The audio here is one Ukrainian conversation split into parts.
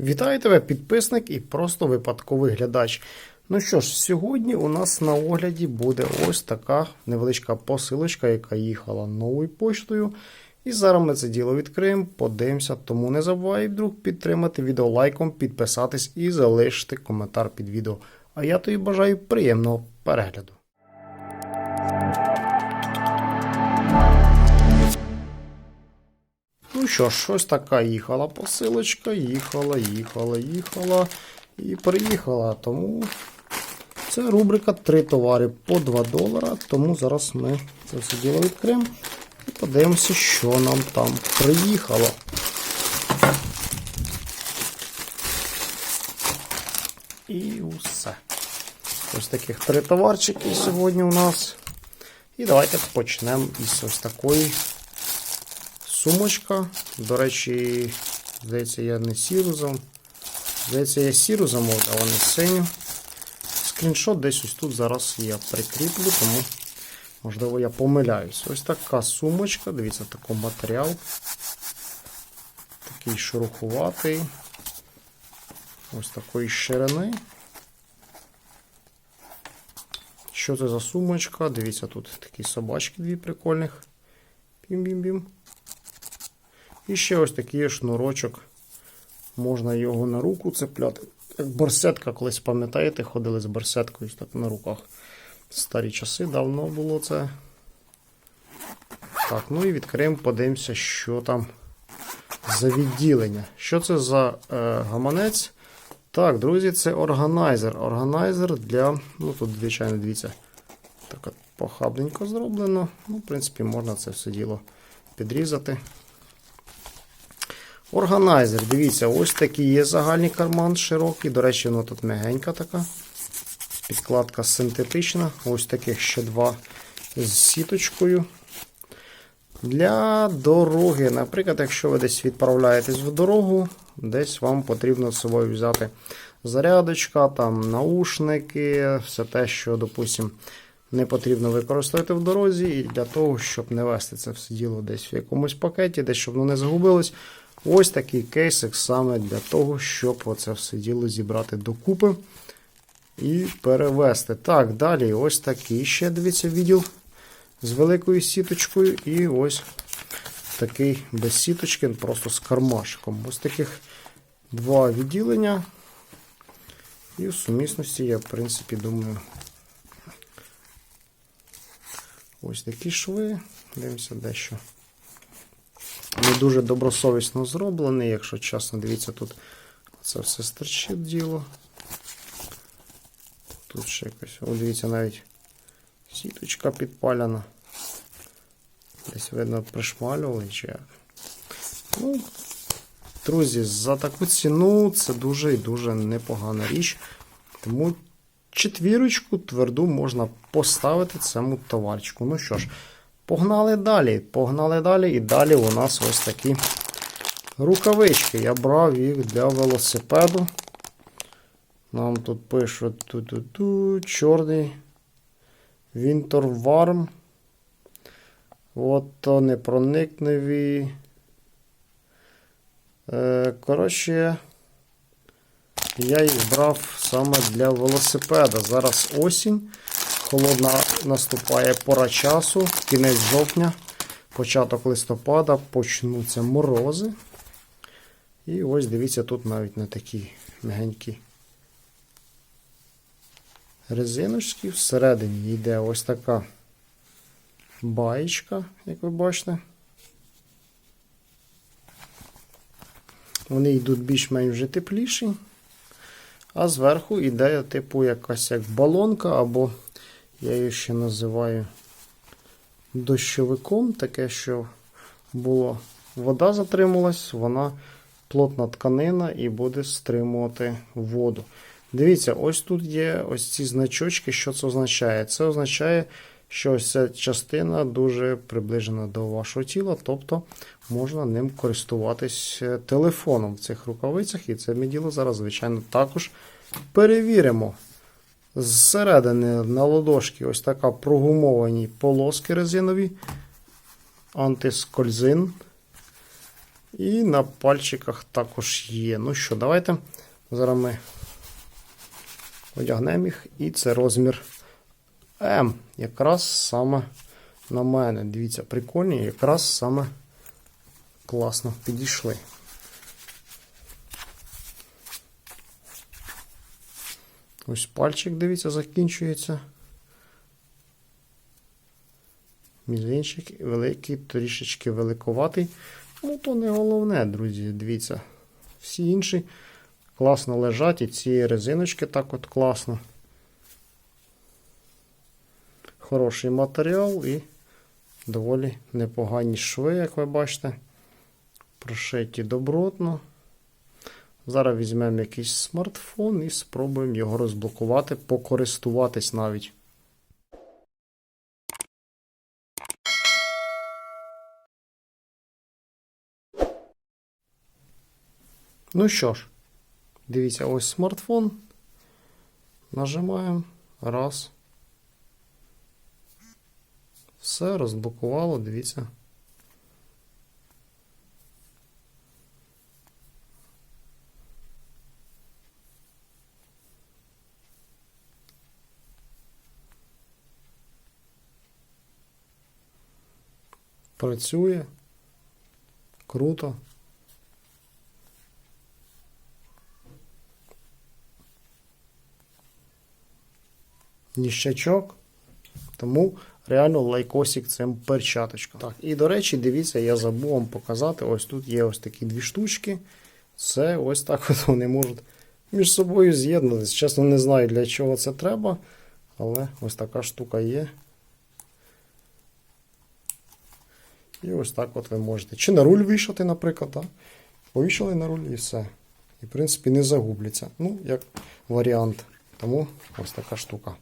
Вітаю тебе, підписник і просто випадковий глядач. Ну що ж, сьогодні у нас на огляді буде ось така невеличка посилочка, яка їхала новою поштою. І зараз ми це діло відкриємо, подивимося. Тому не забувай, друг, підтримати відео лайком, підписатись і залишити коментар під відео. А я тобі бажаю приємного перегляду. Ну що ж, ось така їхала посилочка, їхала, їхала, їхала і приїхала. Тому це рубрика три товари по 2 долара. Тому зараз ми це все діло відкриємо і подивимося, що нам там приїхало. І усе. Ось таких три товарчики сьогодні у нас. І давайте почнемо із ось такої сумочка. До речі, здається, я не сіру зам. Здається, я сіру замовив, а не синю. Скріншот десь ось тут зараз я прикріплю, тому, можливо, я помиляюсь. Ось така сумочка, дивіться, такий матеріал. Такий шурухуватий. Ось такої ширини. Що це за сумочка? Дивіться, тут такі собачки дві прикольних. Бім-бім-бім. І ще ось такий шнурочок. Можна його на руку цепляти. Як барсетка, колись пам'ятаєте, ходили з барсеткою так на руках. Старі часи давно було це. Так, ну і відкриємо, подивимося, що там за відділення. Що це за е, гаманець? Так, друзі, це органайзер. Органайзер для. Ну тут, звичайно, дивіться, так похабненько зроблено. Ну, в принципі, можна це все діло підрізати. Органайзер, дивіться, ось такий є загальний карман широкий. До речі, воно тут м'ягенька така. Підкладка синтетична. Ось таких ще два з сіточкою. Для дороги. Наприклад, якщо ви десь відправляєтесь в дорогу, десь вам потрібно з собою взяти зарядочка, там наушники, все те, що, допустимо, не потрібно використовувати в дорозі, і для того, щоб не вести це все діло десь в якомусь пакеті, десь щоб воно не загубилось. Ось такий кейсик саме для того, щоб оце все діло зібрати докупи і перевести. Так, далі ось такий ще, дивіться, відділ з великою сіточкою. І ось такий без сіточки, просто з кармашком. Ось таких два відділення. І в сумісності я, в принципі, думаю, ось такі шви. Дивимося дещо. Не дуже добросовісно зроблений, якщо чесно, дивіться, тут це все стерчить діло. Тут ще якось, о, дивіться, навіть сіточка підпалена. Десь, видно, пришмалювали чи як. Ну, друзі, за таку ціну це дуже і дуже непогана річ. Тому четвірочку тверду можна поставити цьому товарчику. Ну що ж, погнали далі. Погнали далі. І далі у нас ось такі рукавички. Я брав їх для велосипеду. Нам тут пишуть ту-ту-ту, чорний Winter Warm. От то непроникневі. Е, коротше, я їх брав саме для велосипеда. Зараз осінь. Холодна наступає пора часу, кінець жовтня, початок листопада, почнуться морози. І ось дивіться, тут навіть не такі м'ягенькі резиночки. Всередині йде ось така баєчка, як ви бачите. Вони йдуть більш-менш вже тепліші. А зверху йде типу якась як балонка, або я її ще називаю дощовиком. Таке, що було вода затрималась, вона плотна тканина і буде стримувати воду. Дивіться, ось тут є ось ці значочки. Що це означає? Це означає, що ось ця частина дуже приближена до вашого тіла, тобто можна ним користуватись е, телефоном в цих рукавицях. І це ми діло зараз, звичайно, також перевіримо. Зсередини на ладошки ось така прогумовані полоски резинові, антискользин. І на пальчиках також є. Ну що, давайте зараз ми одягнемо їх. І це розмір М. Якраз саме на мене. Дивіться, прикольні, якраз саме класно підійшли. Ось пальчик, дивіться, закінчується. Мізинчик великий, трішечки великоватий. Ну, то не головне, друзі, дивіться. Всі інші класно лежать, і ці резиночки так от класно. Хороший матеріал і доволі непогані шви, як ви бачите. Прошиті добротно. Зараз візьмемо якийсь смартфон і спробуємо його розблокувати, покористуватись навіть. Ну що ж, дивіться, ось смартфон. Нажимаємо. Раз. Все, розблокувало, дивіться. Працює. Круто. Ніщачок. Тому реально лайкосик цим перчаточкам. Так, і до речі, дивіться, я забув вам показати. Ось тут є ось такі дві штучки. Це ось так от вони можуть між собою з'єднатися. Чесно, не знаю, для чого це треба. Але ось така штука є. І ось так от ви можете. Чи на руль вішати, наприклад. так? Повішали на руль і все. І, в принципі, не загубляться. Ну, як варіант. Тому ось така штука.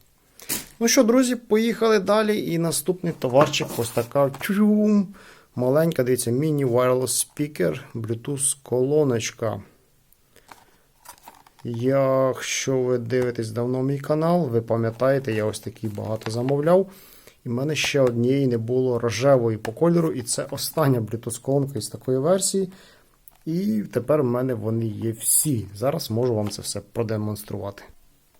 Ну що, друзі, поїхали далі. І наступний товарчик ось така чум, маленька, дивіться, міні-wireless speaker, Bluetooth колоночка. Якщо ви дивитесь давно мій канал, ви пам'ятаєте, я ось такий багато замовляв. І в мене ще однієї не було рожевої по кольору, і це остання Bluetooth колонка із такої версії. І тепер в мене вони є всі. Зараз можу вам це все продемонструвати.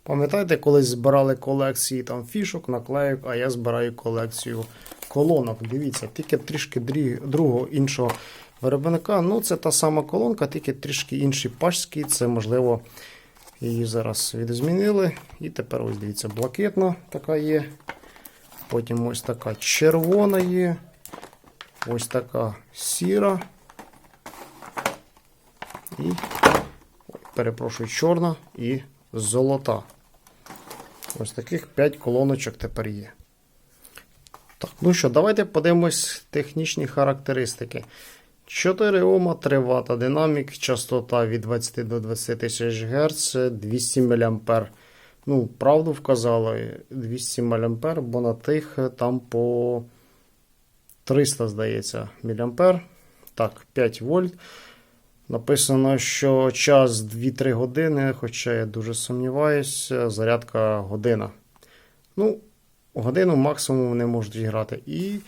Пам'ятаєте, колись збирали колекції там фішок, наклеїк, а я збираю колекцію колонок. Дивіться, тільки трішки другого іншого виробника. Ну, це та сама колонка, тільки трішки інший пачський. Це можливо її зараз відзмінили. І тепер ось дивіться, блакитна така є. Потім ось така червона є. Ось така сіра. І, перепрошую, чорна і золота. Ось таких 5 колоночок тепер є. Так, ну що, давайте подивимось технічні характеристики. 4 Ома, 3 Вт, динамік, частота від 20 до 20 тисяч Гц, 200 мА. Ну, правду вказали, 200 мА, бо на тих там по 300, здається, мА. Так, 5 вольт. Написано, що час 2-3 години, хоча я дуже сумніваюся, зарядка година. Ну, годину максимум вони можуть грати. І,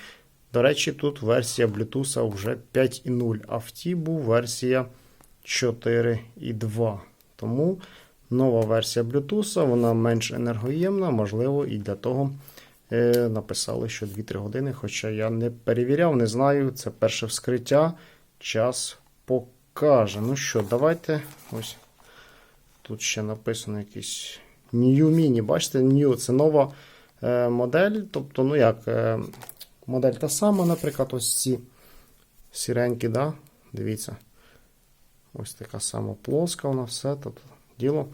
до речі, тут версія Bluetooth вже 5.0, а в ті був версія 4.2. Тому нова версія Bluetooth, вона менш енергоємна, можливо, і для того е, написали, що 2-3 години. Хоча я не перевіряв, не знаю. Це перше вскриття. Час покаже. Ну що, давайте. Ось. Тут ще написано якийсь New Mini. Бачите, New це нова е, модель. Тобто, ну як, е, модель та сама, наприклад, ось ці сіренькі, да? дивіться. Ось така сама плоска, вона все тут діло.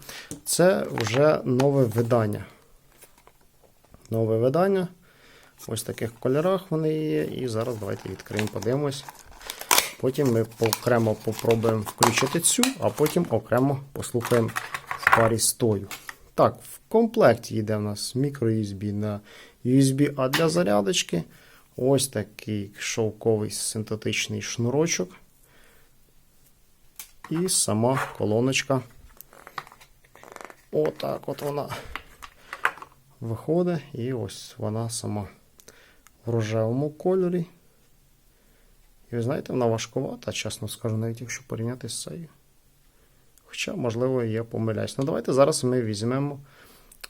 Це вже нове видання. Нове видання. Ось в таких кольорах вони є. І зараз давайте відкриємо, подивимось. Потім ми окремо попробуємо включити цю, а потім окремо послухаємо в парі з тою. Так, в комплекті йде в нас мікро-USB на USB, а для зарядочки ось такий шовковий синтетичний шнурочок. І сама колоночка. Отак от вона виходить. І ось вона сама в рожевому кольорі. І ви знаєте, вона важкувата, чесно скажу, навіть якщо порівняти з цією. Хоча, можливо, я помиляюсь. Ну, давайте зараз ми візьмемо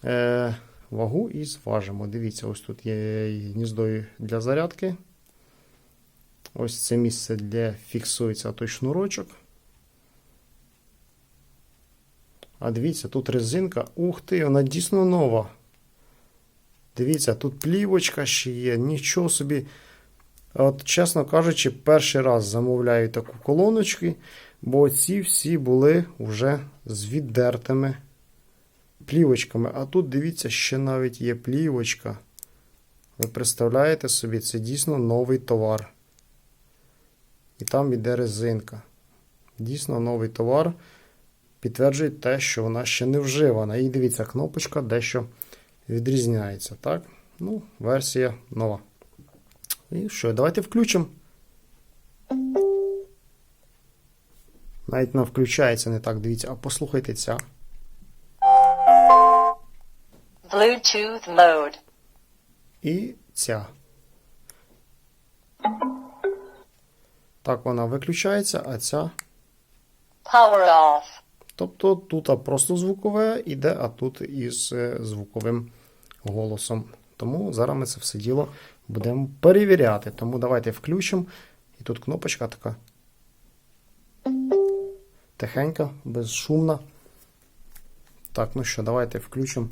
е, вагу і зважимо. Дивіться, ось тут є гніздо для зарядки. Ось це місце, де фіксується той шнурочок. А дивіться, тут резинка. Ух ти, вона дійсно нова. Дивіться, тут плівочка ще є, нічого собі. От, чесно кажучи, перший раз замовляю таку колоночку, бо ці всі були вже з віддертими плівочками. А тут, дивіться, ще навіть є плівочка. Ви представляєте собі, це дійсно новий товар. І там іде резинка. Дійсно новий товар. Підтверджує те, що вона ще не вживана. І дивіться, кнопочка дещо відрізняється. Так? Ну, версія нова. І що, давайте включимо. Навіть вона включається не так, дивіться, а послухайте ця. Bluetooth mode. І ця. Так вона виключається, а ця. Power off. Тобто тут просто звукове іде, а тут із е, звуковим голосом. Тому зараз ми це все діло будемо перевіряти. Тому давайте включимо. І тут кнопочка така. Тихенька, безшумна. Так, ну що, давайте включимо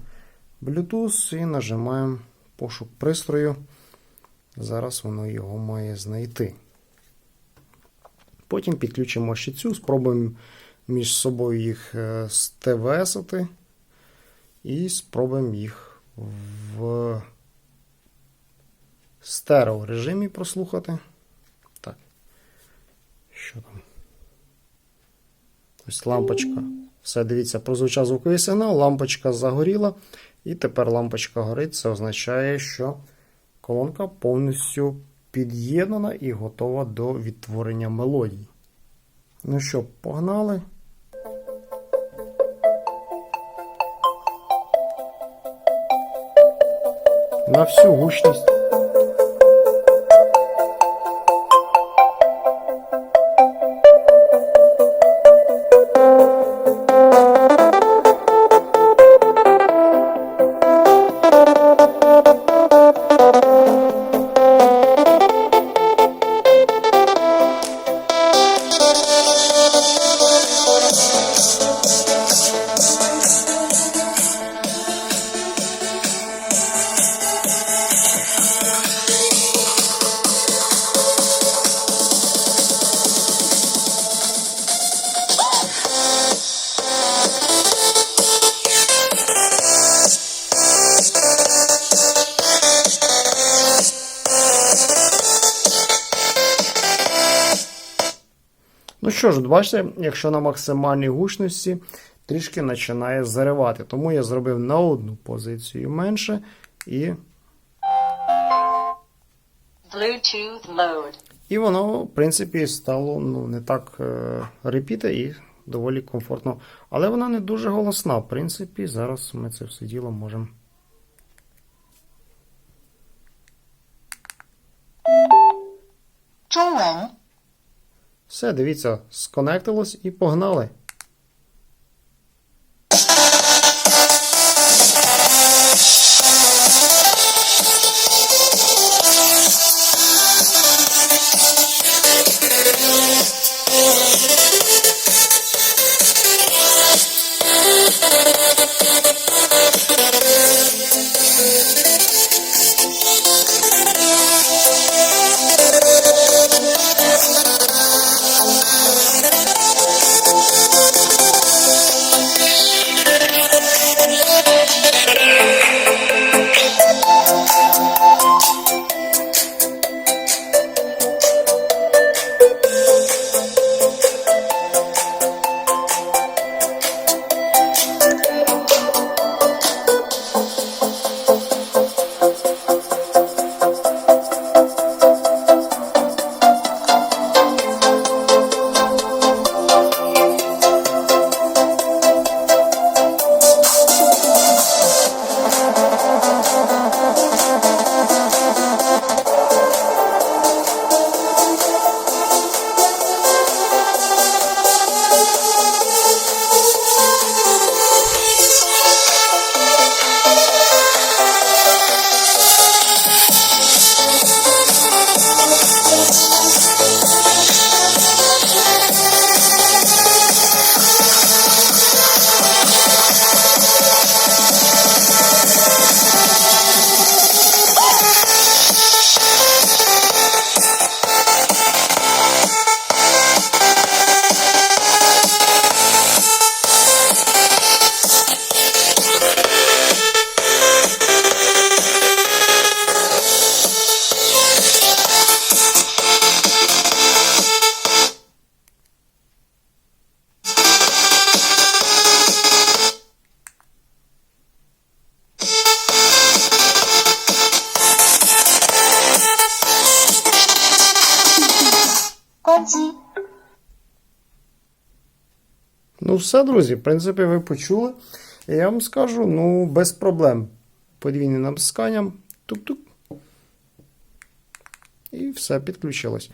Bluetooth і нажимаємо пошук пристрою. Зараз воно його має знайти. Потім підключимо ще цю, спробуємо між собою їх е, стевесити і спробуємо їх в стерео режимі прослухати. Так. Що там? Ось лампочка. Все, дивіться, прозвучав звуковий сигнал, лампочка загоріла, і тепер лампочка горить. Це означає, що колонка повністю під'єднана і готова до відтворення мелодій. Ну що, погнали? На всю гучність. Що ж, бачите, якщо на максимальній гучності трішки починає заривати. Тому я зробив на одну позицію менше і, Bluetooth mode. і воно, в принципі, стало ну, не так е, репіти і доволі комфортно. Але вона не дуже голосна. В принципі, зараз ми це все діло можемо. Все, дивіться, сконектилось і погнали. Все, друзі. В принципі, ви почули. І я вам скажу, ну, без проблем. Подвійним натисканням. Тук-тук. І все підключилось.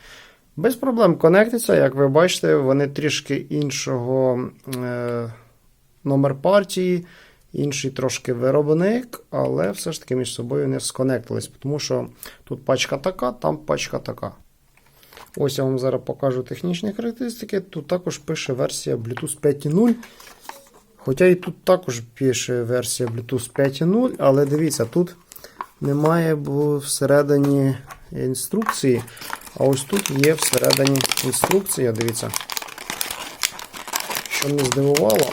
Без проблем конектиться, як ви бачите, вони трішки іншого е, номер партії, інший трошки виробник, але все ж таки між собою не сконектились, тому що тут пачка така, там пачка така. Ось я вам зараз покажу технічні характеристики. Тут також пише версія Bluetooth 5.0. Хоча і тут також пише версія Bluetooth 5.0, але дивіться, тут немає всередині інструкції. А ось тут є всередині інструкція, дивіться. Що мене здивувало.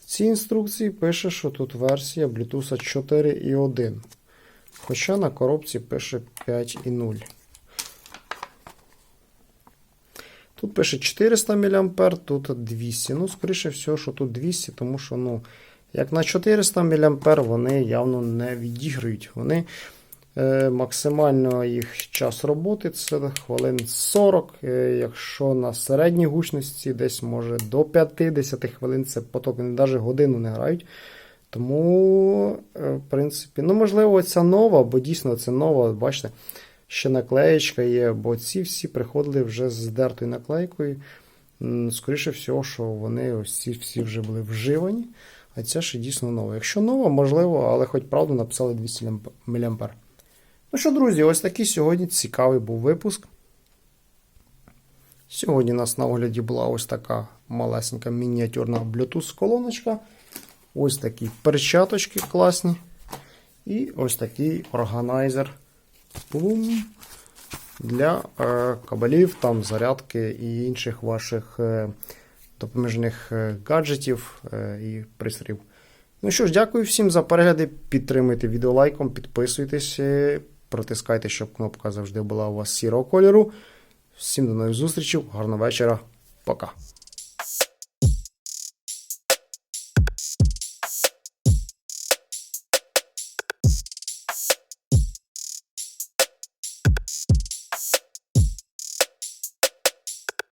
В цій інструкції пише, що тут версія Bluetooth 4.1. Хоча на коробці пише 5.0. Тут пише 400 мА, тут 200. Ну, скоріше всього, що тут 200, тому що, ну, як на 400 мА вони явно не відіграють. Вони е, максимально їх час роботи це хвилин 40. Е, якщо на середній гучності десь може до 50 хвилин це поток, вони навіть годину не грають. Тому, е, в принципі, ну, можливо, ця нова, бо дійсно це нова, бачите, ще наклеєчка є, бо ці всі приходили вже з здертою наклейкою. Скоріше всього, що вони ось ці всі вже були вживані, а ця ще дійсно нова. Якщо нова, можливо, але хоч правду написали 200 мА. Ну що, друзі, ось такий сьогодні цікавий був випуск. Сьогодні у нас на огляді була ось така малесенька мініатюрна Bluetooth колоночка. Ось такі перчаточки класні. І ось такий органайзер Бум. для е, кабелів, там, зарядки і інших ваших е, допоміжних е, гаджетів і пристроїв. Ну що ж, дякую всім за перегляди. Підтримуйте відео лайком, підписуйтесь, протискайте, щоб кнопка завжди була у вас сірого кольору. Всім до нових зустрічей, гарного вечора, пока.